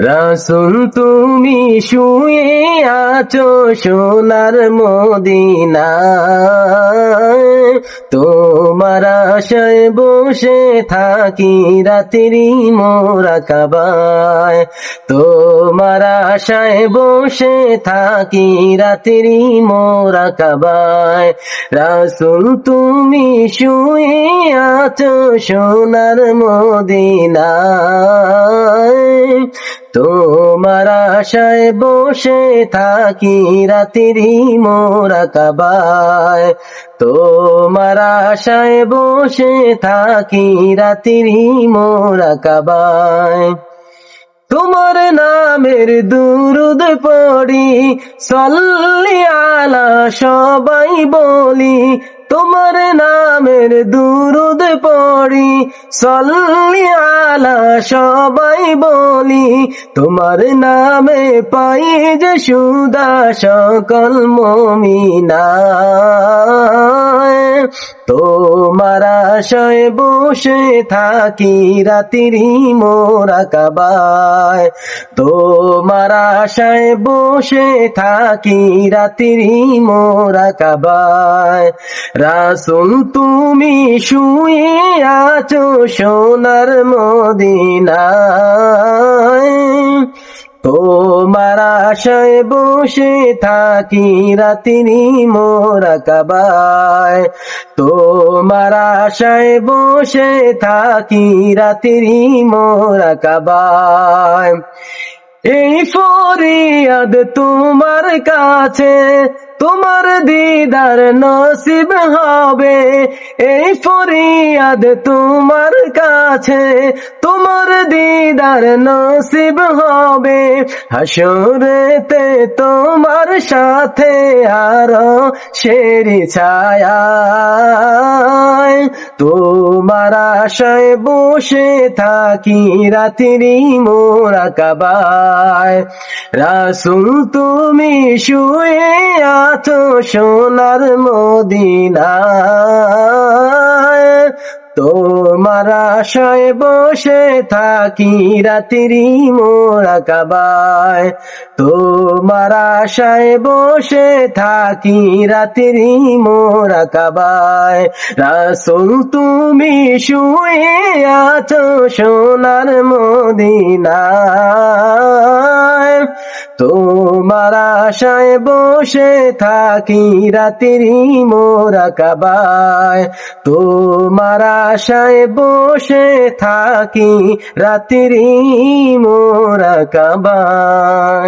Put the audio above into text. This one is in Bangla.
রাসুল, তুমি শুয়ে আছো সোনার মদিনা তোমার আশায় বসে থাকি রাত্রি মোরা কাবায়। তোমার আশায় বসে থাকি রাত্রি মোরা কাবায়। রাসুল, তুমি শুয়ে আছো সোনার মদিনায়। তোমার আশায় বসে থাকি রাত্রি মোরা কাবায়। তোমার আশায় বসে থাকি রাত্রি মোরা কাবায়। তোমার নামের দুরুদ পড়ি, সল্লি আলা সবাই বলি তোমার নামের দুরুদ পড়ি, সল্লি আলা সবাই বলি, তোমার নামে পাই যে সুদা সকল মমিনা তোমার আশায় বসে থাকি রাত্রি মোরা কাবায়। তোমার আশায় বসে থাকি রাত্রি মোরা কাবায়। রাসুল, তুমি শুয়ে আছো সোনার মদিনায়। তোমার আশায় বসে থাকি রাত্রি মোরা কাবায়। তোমার আশায় বসে থাকি রাত্রি মোরা কাবায়। এই ফরিয়াদ তোমার কাছে তোমার দিদার নসিব হবে। এই ফরিয়াদ তোমার কাছে, তোমার দিদার নসিব হবে। হাসুরেতে তোমার সাথে আরও শেরি ছায়া তোমার আশায় বসে থাকি রাত্রি মোরা কাবায় রাসুল তুমি শুয়ে আছো সোনার মদিনায়। তোমার আশায় বসে থাকি রাত্রি মোরা কাবায়। তোমার আশায় বসে থাকি রাত্রি মোরা কাবায়। রাসুল, তুমি শুয়ে আছো সোনার মদিনায়। তোমার আশায় বসে থাকি রাতির মোরা কাবায়। তোমার আশায় বসে থাকি রাতির মোরা কাবায়।